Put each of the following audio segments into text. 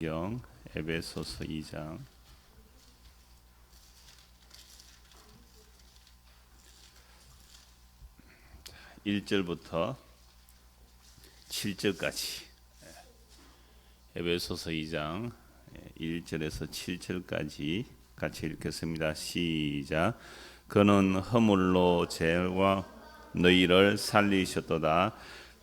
영 에베소서 2장 일절부터 7절까지 에베소서 2장 1절에서 7절까지 같이 읽겠습니다. 시작. 그는 허물로 죄와 너희를 살리셨도다.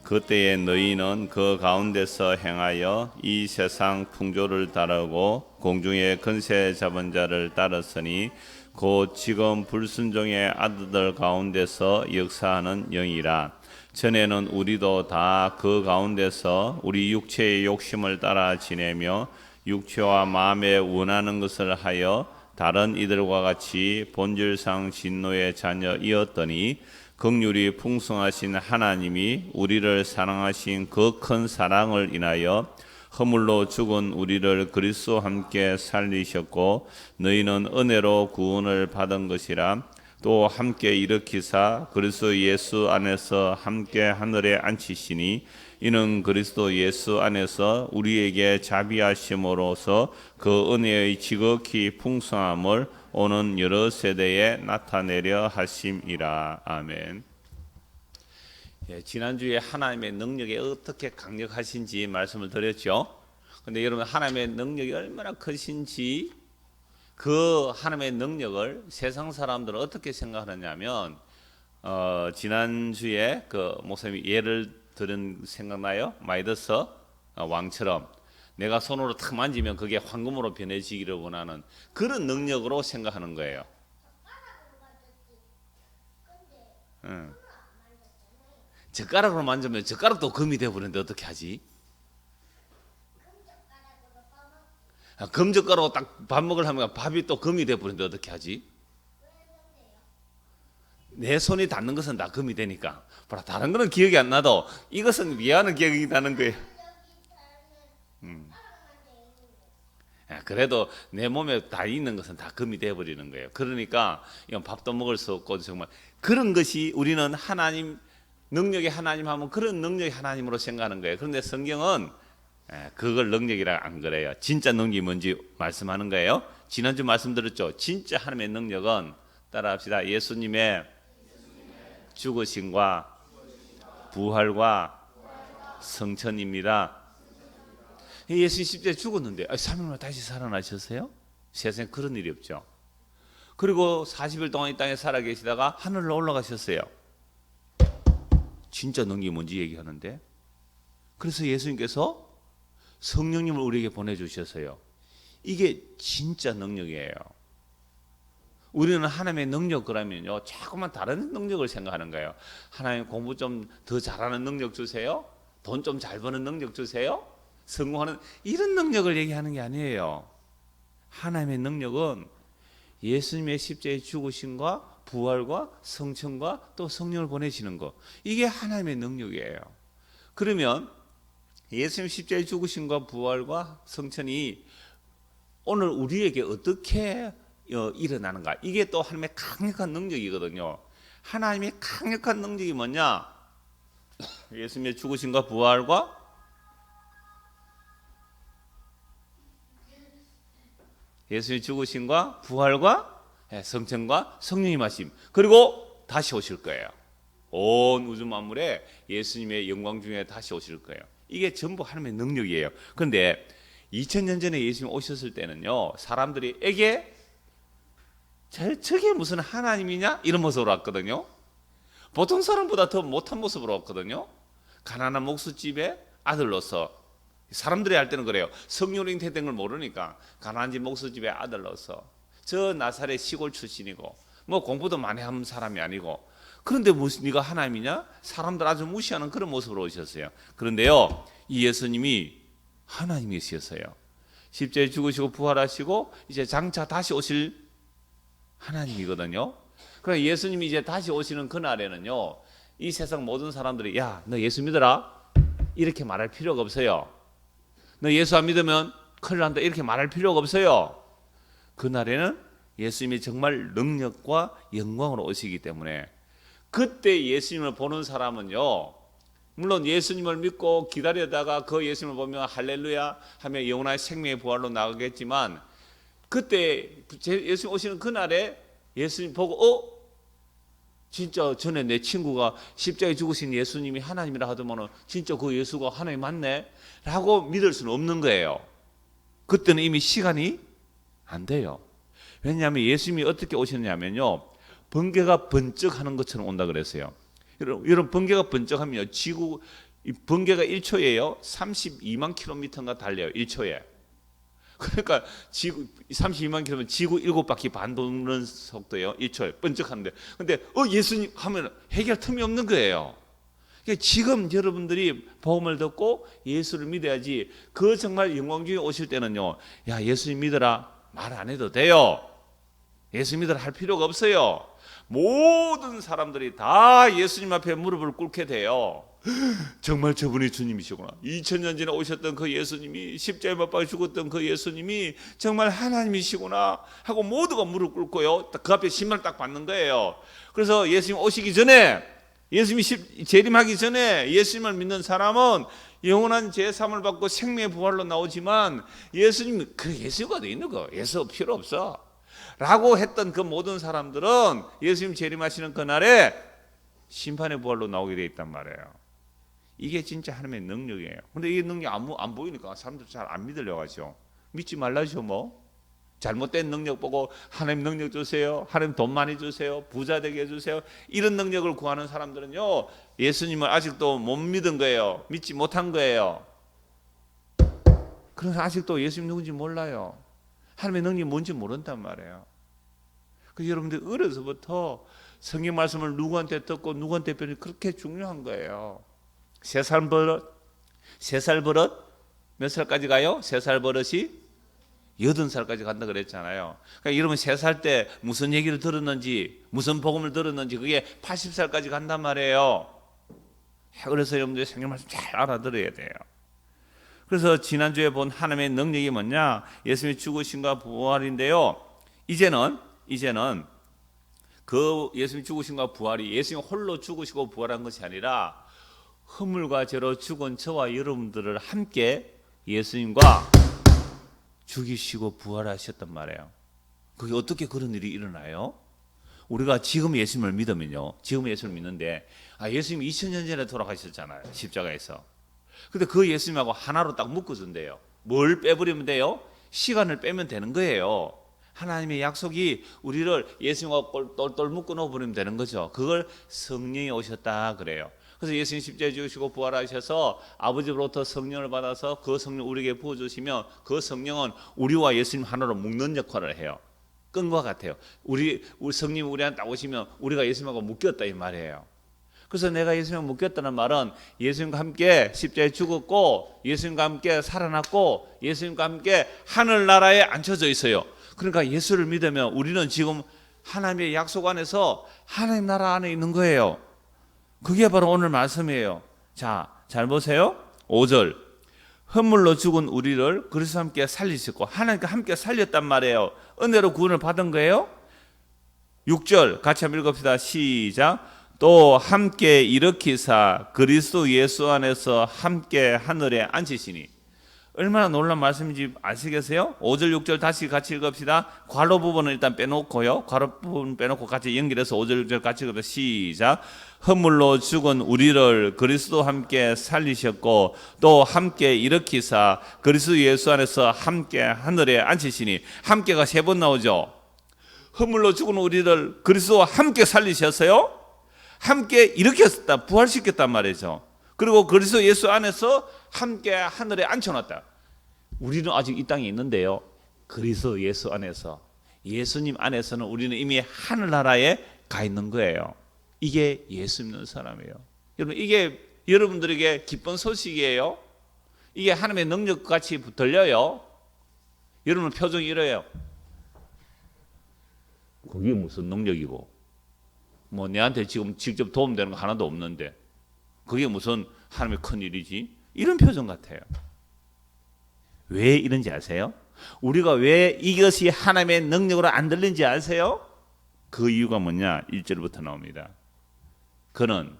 그때에 너희는 그 가운데서 행하여 이 세상 풍조를 따르고 공중의 근세 잡은 자를 따랐으니 곧 지금 불순종의 아들들 가운데서 역사하는 영이라. 전에는 우리도 다 그 가운데서 우리 육체의 욕심을 따라 지내며 육체와 마음에 원하는 것을 하여 다른 이들과 같이 본질상 진노의 자녀이었더니 긍휼이 풍성하신 하나님이 우리를 사랑하신 그 큰 사랑을 인하여 허물로 죽은 우리를 그리스도와 함께 살리셨고 너희는 은혜로 구원을 받은 것이라 또 함께 일으키사 그리스도 예수 안에서 함께 하늘에 앉히시니 이는 그리스도 예수 안에서 우리에게 자비하심으로써 그 은혜의 지극히 풍성함을 오는 여러 세대에 나타내려 하심이라 아멘. 예, 지난주에 하나님의 능력이 어떻게 강력하신지 말씀을 드렸죠. 근데 여러분 하나님의 능력이 얼마나 크신지 그 하나님의 능력을 세상 사람들은 어떻게 생각하느냐면 어, 지난주에 그 목사님이 예를 들은 생각나요? 마이더스 어, 왕처럼 내가 손으로 탁 만지면 그게 황금으로 변해지기를 원하는 그런 능력으로 생각하는 거예요. 응. 젓가락으로 만지면 젓가락도 금이 되어버리는데 어떻게 하지? 아, 금젓가락으로 딱 밥 먹을 하면 밥이 또 금이 되어버리는데 어떻게 하지? 내 손이 닿는 것은 다 금이 되니까. 보라, 다른 거는 기억이 안 나도 이것은 미안한 기억이 나는 거예요. 음. 아, 그래도 내 몸에 다 있는 것은 다 금이 되어버리는 거예요. 그러니까 이건 밥도 먹을 수 없고 정말 그런 것이 우리는 하나님 능력이 하나님 하면 그런 능력이 하나님으로 생각하는 거예요. 그런데 성경은 예, 그걸 능력이라 안 그래요. 진짜 능력이 뭔지 말씀하는 거예요. 지난주 말씀드렸죠. 진짜 하나님의 능력은 따라합시다. 예수님의 죽으심과 부활과 성천입니다. 예수님 십자에 죽었는데 3일 만에 다시 살아나셨어요? 세상에 그런 일이 없죠. 그리고 40일 동안 이 땅에 살아 계시다가 하늘로 올라가셨어요. 진짜 능력이 뭔지 얘기하는데 그래서 예수님께서 성령님을 우리에게 보내주셨어요. 이게 진짜 능력이에요. 우리는 하나님의 능력 그러면요, 자꾸만 다른 능력을 생각하는 거예요. 하나님 공부 좀 더 잘하는 능력 주세요. 돈 좀 잘 버는 능력 주세요. 성공하는 이런 능력을 얘기하는 게 아니에요. 하나님의 능력은 예수님의 십자의 죽으심과 부활과 성천과 또 성령을 보내시는 것 이게 하나님의 능력이에요. 그러면 예수님 십자의 죽으심과 부활과 성천이 오늘 우리에게 어떻게 어, 일어나는가? 이게 또 하나님의 강력한 능력이거든요. 하나님의 강력한 능력이 뭐냐? 예수님의 죽으심과 부활과 예수님의 죽으심과 부활과 예, 성천과 성령님 하심 그리고 다시 오실 거예요. 온 우주 만물에 예수님의 영광 중에 다시 오실 거예요. 이게 전부 하나님의 능력이에요. 그런데 2000년 전에 예수님 오셨을 때는요, 사람들이 에게 저, 저게 무슨 하나님이냐? 이런 모습으로 왔거든요. 보통 사람보다 더 못한 모습으로 왔거든요. 가난한 목수집의 아들로서 사람들이 할 때는 그래요. 성령이 태된 걸 모르니까 가난한 집 목수집의 아들로서 저 나사렛 시골 출신이고 뭐 공부도 많이 한 사람이 아니고 그런데 무슨 네가 하나님이냐? 사람들 아주 무시하는 그런 모습으로 오셨어요. 그런데요, 이 예수님이 하나님이셨어요. 십자에 죽으시고 부활하시고 이제 장차 다시 오실 하나님이거든요. 그럼 예수님이 이제 다시 오시는 그날에는요, 이 세상 모든 사람들이 야, 너 예수 믿어라 이렇게 말할 필요가 없어요. 너 예수 안 믿으면 큰일 난다 이렇게 말할 필요가 없어요. 그날에는 예수님이 정말 능력과 영광으로 오시기 때문에 그때 예수님을 보는 사람은요 물론 예수님을 믿고 기다리다가 그 예수님을 보면 할렐루야 하며 영원한 생명의 부활로 나가겠지만 그때 제- 예수님 오시는 그날에 예수님 보고 어 진짜 전에 내 친구가 십자가에 죽으신 예수님이 하나님이라 하더만은 진짜 그 예수가 하나님 맞네 라고 믿을 수는 없는 거예요. 그때는 이미 시간이 안 돼요. 왜냐하면 예수님이 어떻게 오셨냐면요. 번개가 번쩍하는 것처럼 온다 그랬어요. 여러분, 번개가 번쩍하면요. 지구 이 번개가 1초예요. 32만 킬로미터가 달려요. 1초에. 그러니까 지구 32만 킬로면 지구 7바퀴 반 도는 속도예요. 1초에 번쩍하는데. 근데 어 예수님 하면 해결 틈이 없는 거예요. 그러니까 지금 여러분들이 복음을 듣고 예수를 믿어야지 그 정말 영광 중에 오실 때는요. 야, 예수님 믿어라. 말 안 해도 돼요. 예수 믿으라 할 필요가 없어요. 모든 사람들이 다 예수님 앞에 무릎을 꿇게 돼요. 정말 저분이 주님이시구나. 2000년 전에 오셨던 그 예수님이 십자가에 못 박혀 죽었던 그 예수님이 정말 하나님이시구나 하고 모두가 무릎 꿇고요. 그 앞에 신발 딱 받는 거예요. 그래서 예수님 오시기 전에 예수님이 십- 재림하기 전에 예수님을 믿는 사람은 영원한 제삼을 받고 생명의 부활로 나오지만 예수님 그 예수가 어디 있는 거? 예수 필요 없어. 라고 했던 그 모든 사람들은 예수님 재림하시는 그날에 심판의 부활로 나오게 돼 있단 말이에요. 이게 진짜 하나님의 능력이에요. 근데 이 능력 안, 보- 안 보이니까 사람들 잘 안 믿으려고 하죠. 믿지 말라죠 뭐. 잘못된 능력 보고 하나님 능력 주세요. 하나님 돈 많이 주세요. 부자 되게 해 주세요. 이런 능력을 구하는 사람들은요. 예수님을 아직도 못 믿은 거예요. 믿지 못한 거예요. 그래서 아직도 예수님 누군지 몰라요. 하나님의 능력이 뭔지 모른단 말이에요. 그 여러분들 어려서부터 성경 말씀을 누구한테 듣고 누구한테 배우는 그렇게 중요한 거예요. 세살 버릇, 세살 버릇 몇 살까지 가요? 세 살 버릇이 여든 살까지 간다 그랬잖아요. 그러니까 여러분 세살 때 무슨 얘기를 들었는지 무슨 복음을 들었는지 그게 80살까지 간단 말이에요. 그래서 여러분들 성경 말씀 잘 알아들어야 돼요. 그래서 지난주에 본 하나님의 능력이 뭐냐? 예수님의 죽으심과 부활인데요. 이제는 이제는 그 예수님 죽으심과 부활이 예수님 홀로 죽으시고 부활한 것이 아니라 허물과 죄로 죽은 저와 여러분들을 함께 예수님과 죽이시고 부활하셨단 말이에요. 그게 어떻게 그런 일이 일어나요? 우리가 지금 예수님을 믿으면요. 지금 예수님을 믿는데 아 예수님 2000년 전에 돌아가셨잖아요. 십자가에서. 근데 그 예수님하고 하나로 딱 묶어준대요. 뭘 빼버리면 돼요? 시간을 빼면 되는 거예요. 하나님의 약속이 우리를 예수님과 똘똘 묶어 놓아버리면 되는 거죠. 그걸 성령이 오셨다 그래요. 그래서 예수님 십자가에 죽으시고 부활하셔서 아버지로부터 성령을 받아서 그 성령 우리에게 부어 주시면 그 성령은 우리와 예수님 하나로 묶는 역할을 해요. 끈과 같아요. 우리, 우리 성령 우리한테 오시면 우리가 예수님하고 묶였다 이 말이에요. 그래서 내가 예수님과 묶였다는 말은 예수님과 함께 십자가에 죽었고 예수님과 함께 살아났고 예수님과 함께 하늘나라에 앉혀져 있어요. 그러니까 예수를 믿으면 우리는 지금 하나님의 약속 안에서 하나님 나라 안에 있는 거예요. 그게 바로 오늘 말씀이에요. 자, 잘 보세요. 5절. 흠물로 죽은 우리를 그리스도 함께 살리셨고 하나님과 함께 살렸단 말이에요. 은혜로 구원을 받은 거예요. 6절 같이 한번 읽읍시다. 시작. 또 함께 일으키사 그리스도 예수 안에서 함께 하늘에 앉히시니 얼마나 놀란 말씀인지 아시겠어요? 5절 6절 다시 같이 읽읍시다. 괄호 부분은 일단 빼놓고요. 괄호 부분 빼놓고 같이 연결해서 5절 6절 같이 읽읍시다. 시작. 허물로 죽은 우리를 그리스도 함께 살리셨고 또 함께 일으키사 그리스도 예수 안에서 함께 하늘에 앉히시니 함께가 세 번 나오죠. 허물로 죽은 우리를 그리스도와 함께 살리셨어요. 함께 일으켰다, 부활시켰단 말이죠. 그리고 그리스도 예수 안에서 함께 하늘에 앉혀놨다. 우리는 아직 이 땅에 있는데요. 그리스도 예수 안에서 예수님 안에서는 우리는 이미 하늘나라에 가 있는 거예요. 이게 예수 믿는 사람이에요. 여러분 이게 여러분들에게 기쁜 소식이에요. 이게 하나님의 능력 같이 들려요. 여러분 표정이 이래요. 그게 무슨 능력이고 뭐 내한테 지금 직접 도움되는 거 하나도 없는데 그게 무슨 하나님의 큰 일이지? 이런 표정 같아요. 왜 이런지 아세요? 우리가 왜 이것이 하나님의 능력으로 안 들린지 아세요? 그 이유가 뭐냐? 1절부터 나옵니다. 그는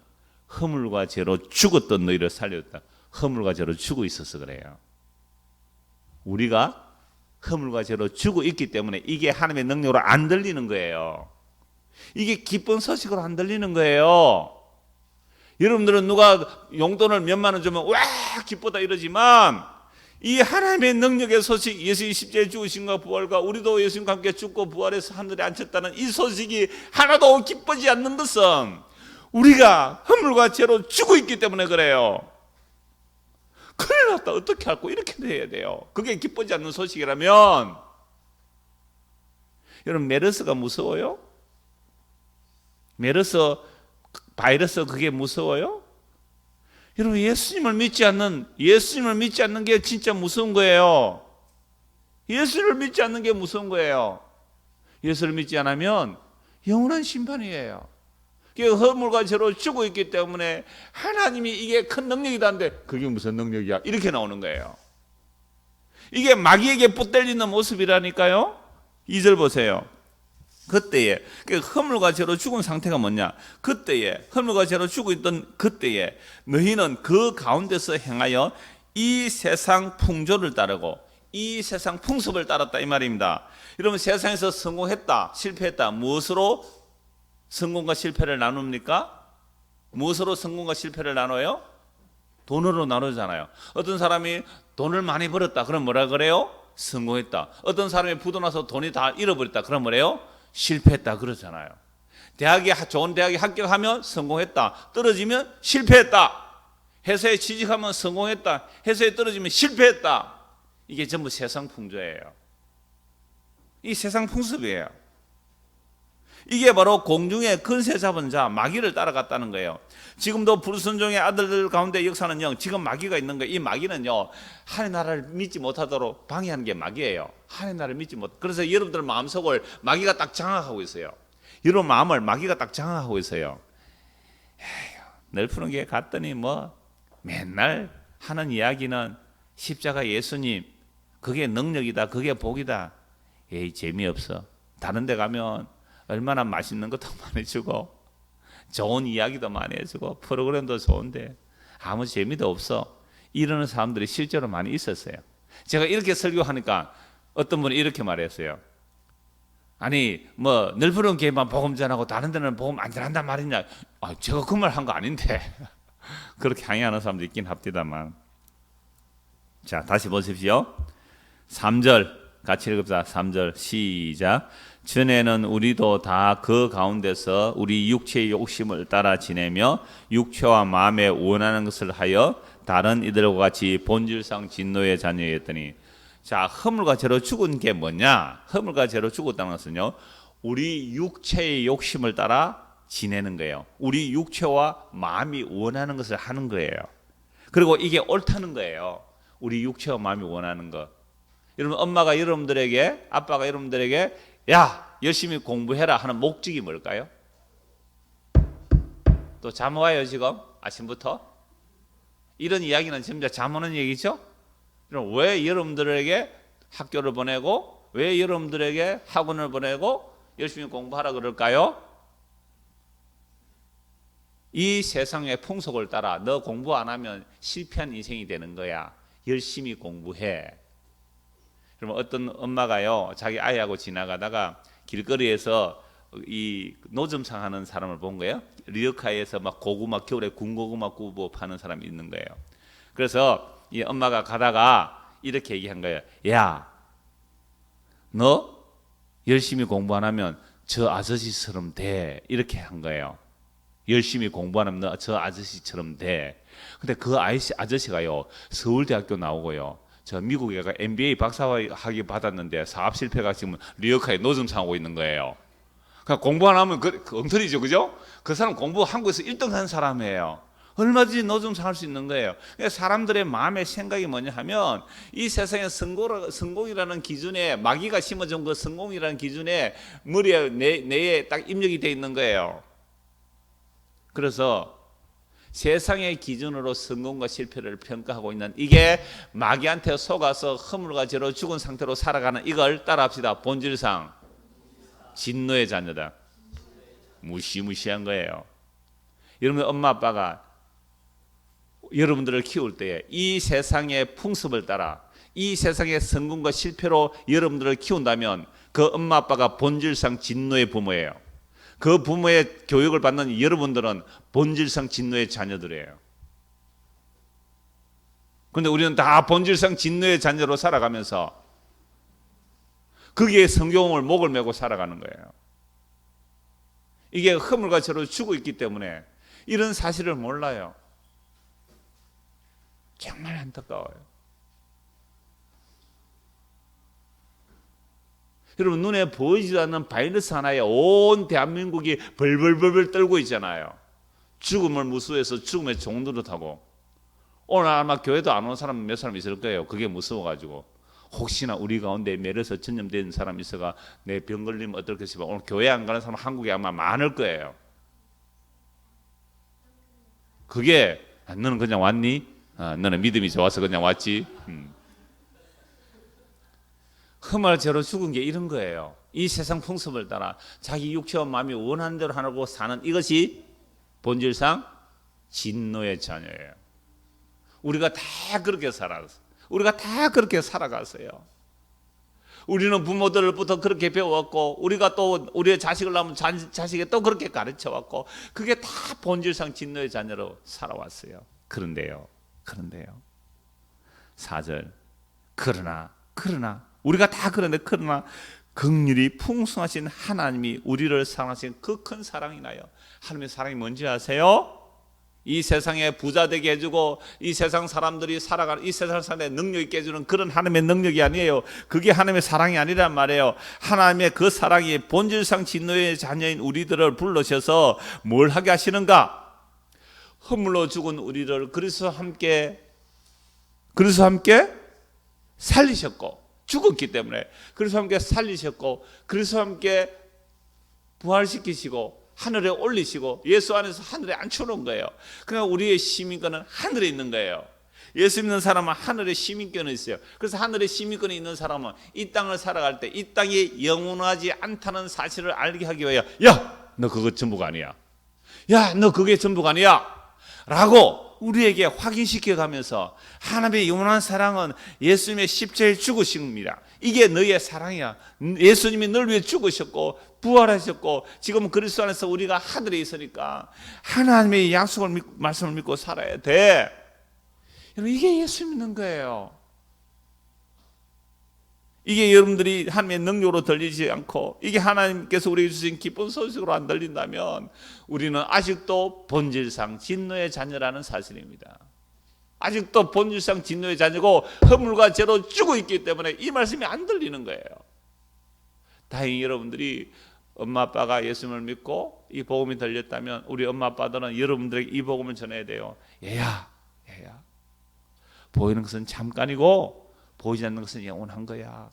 허물과 죄로 죽었던 너희를 살렸다. 허물과 죄로 죽어 있어서 그래요. 우리가 허물과 죄로 죽어 있기 때문에 이게 하나님의 능력으로 안 들리는 거예요. 이게 기쁜 소식으로 안 들리는 거예요. 여러분들은 누가 용돈을 몇만 원 주면 와 기쁘다 이러지만 이 하나님의 능력의 소식 예수님 십자에 죽으신과 부활과 우리도 예수님과 함께 죽고 부활해서 하늘에 앉혔다는 이 소식이 하나도 기쁘지 않는 것은 우리가 허물과 죄로 죽어 있기 때문에 그래요. 큰일 났다 어떻게 할고 이렇게 해야 돼요. 그게 기쁘지 않는 소식이라면 여러분 메르스가 무서워요? 메르스 바이러스 그게 무서워요? 여러분 예수님을 믿지 않는 예수님을 믿지 않는 게 진짜 무서운 거예요. 예수를 믿지 않는 게 무서운 거예요. 예수를 믿지 않으면 영원한 심판이에요. 그 허물과 죄로 죽고 있기 때문에 하나님이 이게 큰 능력이다 는데 그게 무슨 능력이야? 이렇게 나오는 거예요. 이게 마귀에게 붙들리는 모습이라니까요. 2절 보세요. 그때에 그 허물과 죄로 죽은 상태가 뭐냐? 그때에 허물과 죄로 죽어 있던 그때에 너희는 그 가운데서 행하여 이 세상 풍조를 따르고 이 세상 풍습을 따랐다 이 말입니다. 여러분 세상에서 성공했다, 실패했다. 무엇으로 성공과 실패를 나눕니까? 무엇으로 성공과 실패를 나눠요? 돈으로 나누잖아요. 어떤 사람이 돈을 많이 벌었다. 그럼 뭐라 그래요? 성공했다. 어떤 사람이 부도나서 돈이 다 잃어버렸다. 그럼 뭐래요? 실패했다 그러잖아요. 대학에 좋은 대학에 합격하면 성공했다. 떨어지면 실패했다. 회사에 취직하면 성공했다. 회사에 떨어지면 실패했다. 이게 전부 세상 풍조예요. 이 세상 풍습이에요. 이게 바로 공중의 근세 잡은 자 마귀를 따라갔다는 거예요. 지금도 불순종의 아들들 가운데 역사는요. 지금 마귀가 있는 거예요. 이 마귀는요. 하나님 나라를 믿지 못하도록 방해하는 게 마귀예요. 하나님 나라를 믿지 못. 그래서 여러분들 마음속을 마귀가 딱 장악하고 있어요. 여러분 마음을 마귀가 딱 장악하고 있어요. 에휴, 게 갔더니 뭐 맨날 하는 이야기는 십자가 예수님 그게 능력이다. 그게 복이다. 에이 재미없어. 다른 데 가면 얼마나 맛있는 것도 많이 주고 좋은 이야기도 많이 해주고 프로그램도 좋은데 아무 재미도 없어 이러는 사람들이 실제로 많이 있었어요. 제가 이렇게 설교하니까 어떤 분이 이렇게 말했어요. 아니 뭐 늘푸른 교회만 복음 전하고 다른 데는 복음 안 전한단 말이냐? 아, 제가 그 말 한 거 아닌데 그렇게 항의하는 사람도 있긴 합디다만 자 다시 보십시오. 3절 같이 읽읍시다. 3절 시작. 전에는 우리도 다 그 가운데서 우리 육체의 욕심을 따라 지내며 육체와 마음에 원하는 것을 하여 다른 이들과 같이 본질상 진노의 자녀였더니 자 허물과 죄로 죽은 게 뭐냐? 허물과 죄로 죽었다는 것은요. 우리 육체의 욕심을 따라 지내는 거예요. 우리 육체와 마음이 원하는 것을 하는 거예요. 그리고 이게 옳다는 거예요. 우리 육체와 마음이 원하는 것. 여러분 엄마가 여러분들에게 아빠가 여러분들에게 야 열심히 공부해라 하는 목적이 뭘까요? 또 잠 와요 지금 아침부터 이런 이야기는 진짜 잠 오는 얘기죠? 왜 여러분들에게 학교를 보내고 왜 여러분들에게 학원을 보내고 열심히 공부하라 그럴까요? 이 세상의 풍속을 따라 너 공부 안 하면 실패한 인생이 되는 거야. 열심히 공부해. 그러면 어떤 엄마가요 자기 아이하고 지나가다가 길거리에서 이 노점상 하는 사람을 본 거예요. 리어카에서 막 고구마 겨울에 군고구마 구워 파는 사람이 있는 거예요. 그래서 이 엄마가 가다가 이렇게 얘기한 거예요. 야, 너 열심히 공부 안 하면 저 아저씨처럼 돼. 이렇게 한 거예요. 열심히 공부 안 하면 너 저 아저씨처럼 돼. 근데 그 아저씨, 아저씨가요 서울대학교 나오고요. 저 미국에 가 MBA 박사학위 받았는데 사업 실패가 지금 리어카에 노점 상하고 있는 거예요. 그러니까 공부 안 하면 그, 그 엉터리죠, 그죠? 그 사람 공부 한국에서 1등 한 사람이에요. 얼마든지 노점 상 할 수 있는 거예요. 그러니까 사람들의 마음의 생각이 뭐냐 하면 이 세상에 성공, 성공이라는 기준에 마귀가 심어준 그 성공이라는 기준에 머리에 내, 뇌에 딱 입력이 돼 있는 거예요. 그래서 세상의 기준으로 성공과 실패를 평가하고 있는 이게 마귀한테 속아서 허물과 죄로 죽은 상태로 살아가는 이걸 따라합시다. 본질상 진노의 자녀다. 무시무시한 거예요. 여러분 엄마 아빠가 여러분들을 키울 때에 이 세상의 풍습을 따라 이 세상의 성공과 실패로 여러분들을 키운다면 그 엄마 아빠가 본질상 진노의 부모예요. 그 부모의 교육을 받는 여러분들은 본질상 진노의 자녀들이에요. 근데 우리는 다 본질상 진노의 자녀로 살아가면서 거기에 성경을 목을 메고 살아가는 거예요. 이게 허물과 죄로 죽어 있기 때문에 이런 사실을 몰라요. 정말 안타까워요. 여러분 눈에 보이지도 않는 바이러스 하나에 온 대한민국이 벌벌벌벌 떨고 있잖아요. 죽음을 무수해서 죽음의 종노릇하고 오늘 아마 교회도 안온 사람 몇 사람 있을 거예요. 그게 무서워가지고 혹시나 우리 가운데 메르스 전염된 사람 있어가 내 병 걸리면 어떨까 싶어 오늘 교회 안 가는 사람 한국에 아마 많을 거예요. 그게 아, 너는 그냥 왔니? 아, 너는 믿음이 좋아서 그냥 왔지. 음. 흠을 죄로 죽은 게 이런 거예요. 이 세상 풍습을 따라 자기 육체와 마음이 원하는 대로 하고 사는 이것이 본질상 진노의 자녀예요. 우리가 다 그렇게 살았어. 우리가 다 그렇게 살아갔어요. 우리는 부모들부터 그렇게 배워왔고, 우리가 또 우리의 자식을 낳으면 자, 자식에 또 그렇게 가르쳐 왔고, 그게 다 본질상 진노의 자녀로 살아왔어요. 그런데요, 그런데요. 4절. 그러나, 그러나, 우리가 다 그런데, 그러나, 극률이 풍성하신 하나님이 우리를 사랑하신 그 큰 사랑이 나요. 하나님의 사랑이 뭔지 아세요? 이 세상에 부자 되게 해주고 이 세상 사람들이 살아가는 이 세상 사람의 능력 있게 해주는 그런 하나님의 능력이 아니에요. 그게 하나님의 사랑이 아니란 말이에요. 하나님의 그 사랑이 본질상 진노의 자녀인 우리들을 불러셔서 뭘 하게 하시는가? 허물로 죽은 우리를 그리스도 함께 그리스도 함께 살리셨고 죽었기 때문에 그리스도 함께 살리셨고 그리스도 함께 부활시키시고 하늘에 올리시고 예수 안에서 하늘에 앉혀놓은 거예요. 그러니까 우리의 시민권은 하늘에 있는 거예요. 예수 믿는 사람은 하늘에 시민권이 있어요. 그래서 하늘에 시민권이 있는 사람은 이 땅을 살아갈 때 이 땅이 영원하지 않다는 사실을 알게 하기 위하여 야, 너 그거 전부가 아니야. 야, 너 그게 전부가 아니야. 라고 우리에게 확인시켜 가면서 하나님의 영원한 사랑은 예수님의 십자에 죽으십니다. 이게 너의 사랑이야. 예수님이 널 위해 죽으셨고 부활하셨고 지금 그리스도 안에서 우리가 하늘에 있으니까 하나님의 약속을 믿고, 말씀을 믿고 살아야 돼. 여러분 이게 예수 믿는 거예요. 이게 여러분들이 하나님의 능력으로 들리지 않고 이게 하나님께서 우리에게 주신 기쁜 소식으로 안 들린다면 우리는 아직도 본질상 진노의 자녀라는 사실입니다. 아직도 본질상 진노의 자녀고 허물과 죄로 죽어 있기 때문에 이 말씀이 안 들리는 거예요. 다행히 여러분들이 엄마 아빠가 예수님을 믿고 이 복음이 들렸다면 우리 엄마 아빠들은 여러분들에게 이 복음을 전해야 돼요. 얘야, 얘야. 보이는 것은 잠깐이고 보이지 않는 것은 영원한 거야.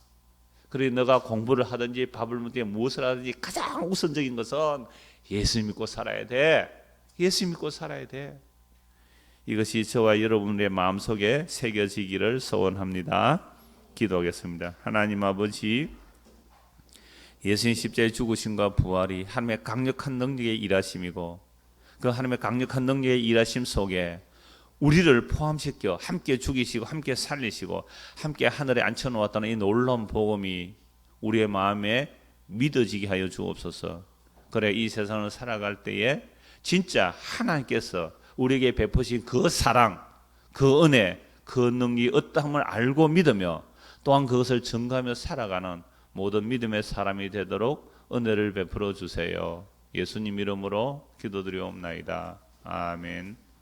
그래 너가 공부를 하든지 밥을 먹든지 무엇을 하든지 가장 우선적인 것은 예수 믿고 살아야 돼. 예수 믿고 살아야 돼. 이것이 저와 여러분의 마음속에 새겨지기를 소원합니다. 기도하겠습니다. 하나님 아버지 예수님 십자에 죽으심과 부활이 하나님의 강력한 능력의 일하심이고 그 하나님의 강력한 능력의 일하심 속에 우리를 포함시켜 함께 죽이시고 함께 살리시고 함께 하늘에 앉혀 놓았다는 이 놀라운 복음이 우리의 마음에 믿어지게 하여 주옵소서. 그래 이 세상을 살아갈 때에 진짜 하나님께서 우리에게 베푸신 그 사랑, 그 은혜, 그 능력이 어떠함을 알고 믿으며 또한 그것을 증가하며 살아가는 모든 믿음의 사람이 되도록 은혜를 베풀어 주세요. 예수님 이름으로 기도드리옵나이다. 아멘.